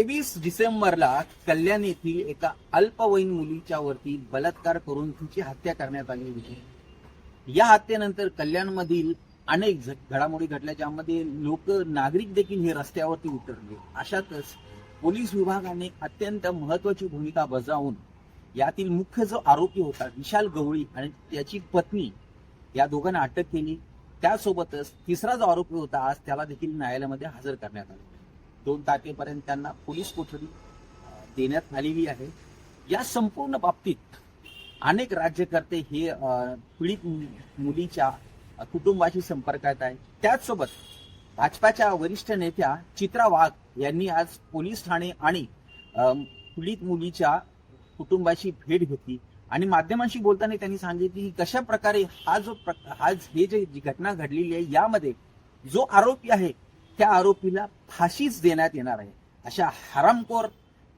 तेवीस डिसेंबरला कल्याण येथील एका अल्पवयीन मुलीच्या वरती बलात्कार करून तिची हत्या करण्यात आली होती. या हत्येनंतर कल्याणमधील अनेक घडामोडी घडल्या ज्यामध्ये लोक नागरिक देखील हे रस्त्यावरती उतरले. अशातच पोलीस विभागाने अत्यंत महत्वाची भूमिका बजावून यातील मुख्य जो आरोपी होता विशाल गवळी आणि त्याची पत्नी या दोघांना अटक केली. त्यासोबतच तिसरा जो आरोपी होता आज त्याला देखील न्यायालयामध्ये हजर करण्यात आला. दोन तारखेपर्यंत त्यांना पोलीस कोठडी देण्यात आलेली आहे. या संपूर्ण बाबतीत अनेक राज्यकर्ते हे पीडित मुलीच्या कुटुंबाशी संपर्कात आहे त्याचसोबत भाजपाच्या वरिष्ठ नेत्या चित्रा वाघ यांनी आज पोलीस ठाणे आणि पीडित मुलीच्या कुटुंबाशी भेट घेतली. आणि माध्यमांशी बोलताना त्यांनी सांगितले की कशा प्रकारे हा जो प्रक- हा हे जे जी घटना घडलेली आहे यामध्ये जो आरोपी आहे त्या आरोपीला फाशीच देण्यात येणार आहे. अशा हरामखोर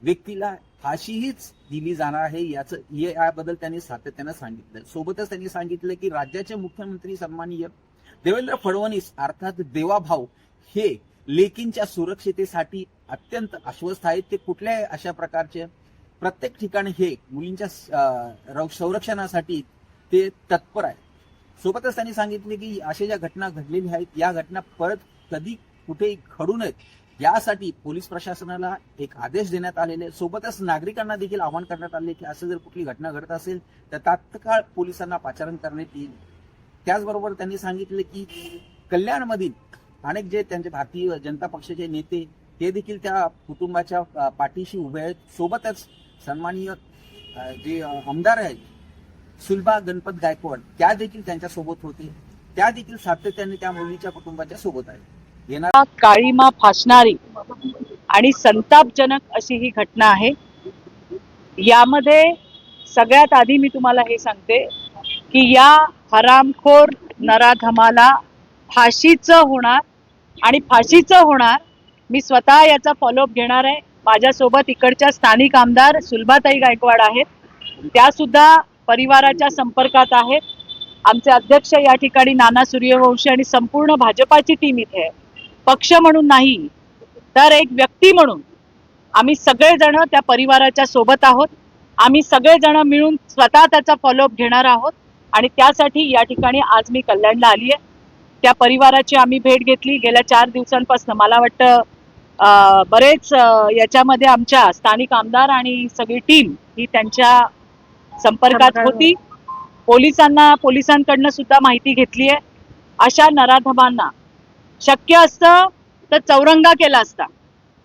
व्यक्तीला फाशीहीच दिली जाणार आहे याचं याबद्दल त्यांनी सातत्यानं सांगितलं. सोबतच त्यांनी सांगितलं की राज्याचे मुख्यमंत्री सन्माननीय देवेंद्र फडणवीस अर्थात देवाभाऊ हे लेकींच्या सुरक्षितेसाठी अत्यंत आश्वस्त आहेत. ते कुठल्याही अशा प्रकारचे? प्रत्येक ठिकाणी हे मुलींच्या संरक्षणासाठी ते तत्पर आहे सोबतच त्यांनी सांगितले की अशा ज्या घटना घडलेल्या आहेत या घटना परत कधी कुठेही घडू नयेत. यासाठी पोलीस प्रशासनाला एक आदेश देण्यात आलेले सोबतच नागरिकांना देखील आवाहन करण्यात आले की असं जर कुठली घटना घडत असेल तर तात्काळ पोलिसांना पाचारण करण्यात येईल. त्याचबरोबर त्यांनी सांगितलं की कल्याणमधील अनेक जे त्यांचे भारतीय जनता पक्षाचे नेते ते देखील त्या कुटुंबाच्या पाठीशी उभे आहेत. सोबतच सन्माननीय जे आमदार आहेत सुलभा गणपत गायकवाड त्या देखील त्यांच्यासोबत होते. त्या देखील सातत्याने त्या मुलीच्या कुटुंबाच्या सोबत आहेत. काळीमा फासणारी आणि संतापजनक अशी ही घटना आहे. यामध्ये सगळ्यात आधी मी तुम्हाला हे सांगते की या हरामखोर नराधमाला फाशीचं होणार आणि फाशीचं होणार मी स्वतः याचा फॉलोअप घेणार आहे. माझ्यासोबत इकडच्या स्थानिक आमदार सुलभाताई गायकवाड आहेत. त्या सुद्धा परिवाराच्या संपर्कात आहेत. आमचे अध्यक्ष या ठिकाणी नाना सूर्यवंशी आणि संपूर्ण भाजपाची टीम इथे आहे. पक्ष म्हणून नाही तर एक व्यक्ती म्हणून. आम्ही सगळेजण त्या परिवाराच्या सोबत आहोत. आम्ही सगळेजण मिळून स्वतः त्याचा फॉलोअप घेणार आहोत. आणि त्यासाठी या ठिकाणी आज मी कल्याणला आली आहे. त्या परिवाराची आम्ही भेट घेतली. गेल्या चार दिवसांपासून मला वाटतं बरेच याच्यामध्ये आमच्या स्थानिक आमदार आणि सगळी टीम ही त्यांच्या संपर्कात होती. पोलिसांना पोलिसांकडनं सुद्धा माहिती घेतली आहे. अशा नराधमांना शक्य असतं तर चौरंगा केला असता.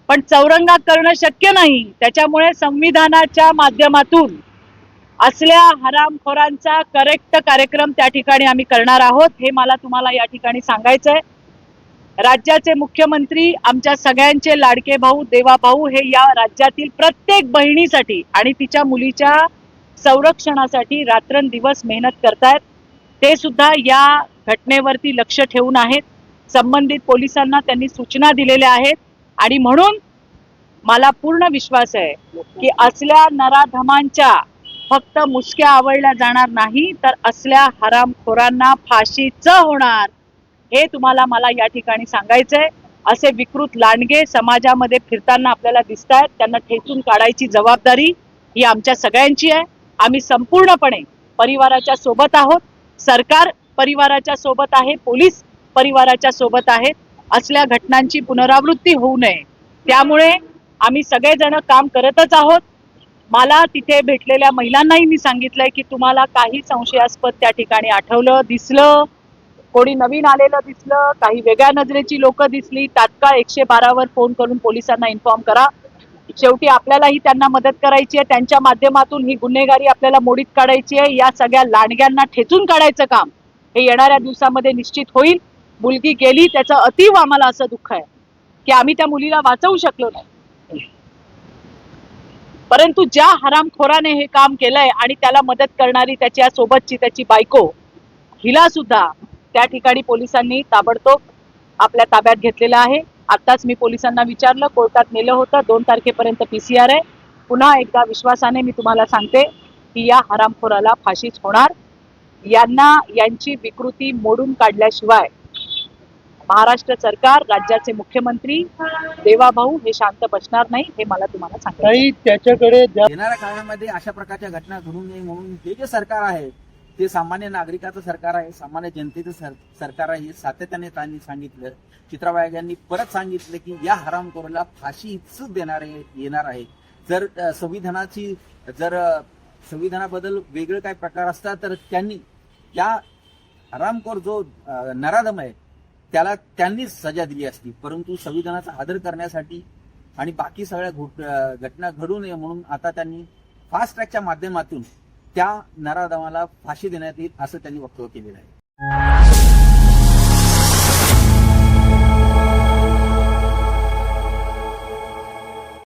पण चौरंगा करणं शक्य नाही. त्याच्यामुळे संविधानाच्या माध्यमातून असल्या हरामखोरांचा करेक्ट कार्यक्रम त्या ठिकाणी आम्ही करणार आहोत हे मला तुम्हाला या ठिकाणी सांगायचं आहे राज्याचे मुख्यमंत्री आमच्या सगळ्यांचे लाडके भाऊ देवा भाऊ हे या राज्यातील प्रत्येक बहिणीसाठी आणि तिच्या मुलीच्या संरक्षणासाठी रात्रंदिवस मेहनत करतायत. ते सुद्धा या घटनेवरती लक्ष ठेवून आहेत. संबंधित पोलिसांना त्यांनी सूचना दिलेल्या आहेत. आणि म्हणून मला पूर्ण विश्वास आहे की असल्या नराधमांच्या फक्त मुसक्या आवडल्या जाणार नाही तर असल्या हरामखोरांना फाशीच होणार. हे तुम्हाला मला या ठिकाणी सांगायचंय. असे विकृत लांडगे समाजामध्ये फिरताना आपल्याला दिसत आहेत त्यांना ठेचून काढायची जबाबदारी ही आमच्या सगळ्यांची आहे. आम्ही संपूर्णपणे परिवाराच्या सोबत आहोत. सरकार परिवाराच्या सोबत आहे. पोलीस परिवाराच्या सोबत आहेत. असल्या घटनांची पुनरावृत्ती होऊ नये. त्यामुळे आम्ही सगळेजण काम करतच आहोत. मला तिथे भेटलेल्या महिलांनाही मी सांगितलंय की तुम्हाला काही संशयास्पद त्या ठिकाणी आठवलं दिसलं. कोणी नवीन आलेलं दिसलं काही वेगळ्या नजरेची लोक दिसली. तात्काळ एकशे बारावर फोन करून पोलिसांना इन्फॉर्म करा. शेवटी आपल्यालाही त्यांना मदत करायची आहे. त्यांच्या माध्यमातून ही गुन्हेगारी आपल्याला मोडीत काढायची आहे. या सगळ्या लांडग्यांना ठेचून काढायचं काम हे येणाऱ्या दिवसामध्ये निश्चित होईल. मुलगी गेली त्याचं अतीव आम्हाला असं दुःख आहे. की आम्ही त्या मुलीला वाचवू शकलो नाही. परंतु ज्या हरामखोराने हे काम केलंय आणि त्याला मदत करणारी त्याच्या सोबतची त्याची बायको हिला सुद्धा त्या ठिकाणी पोलिसांनी ताबडतोब आपल्या ताब्यात घेतलेलं आहे. आताच मी पोलिसांना विचारलं कोर्टात नेलं होतं. दोन तारखेपर्यंत पीसीआर आहे. पुन्हा एकदा विश्वासाने मी तुम्हाला सांगते की या हरामखोराला फाशीच होणार. यांना यांची विकृती मोडून काढल्याशिवाय महाराष्ट्र सरकार राज्याचे मुख्यमंत्री देवाभाऊ हे शांत बसणार नाही हे मला तुम्हाला सांगायचं त्याच्याकडे येणाऱ्या काळामध्ये अशा प्रकारच्या घटना घडू नये म्हणून हे जे सरकार आहे ते सामान्य नागरिकाचं सरकार आहे सामान्य जनतेचं सर, सरकार आहे हे सातत्याने त्यांनी सांगितलं. चित्राबाई यांनी परत सांगितलं की या हरामखोराला फाशीच देणार आहे येणार आहे. जर संविधानाची जर संविधानाबद्दल वेगळे काय प्रकार असतात तर त्यांनी त्या हरामखोर जो नराधम आहे त्याला त्यांनीच सजा दिली असती. परंतु संविधानाचा आदर करण्यासाठी आणि बाकी सगळ्या घटना घडू नये म्हणून आता त्यांनी फास्ट ट्रॅकच्या माध्यमातून त्या नराधमाला फाशी देण्यात येईल असं त्यांनी वक्तव्य केलेलं आहे.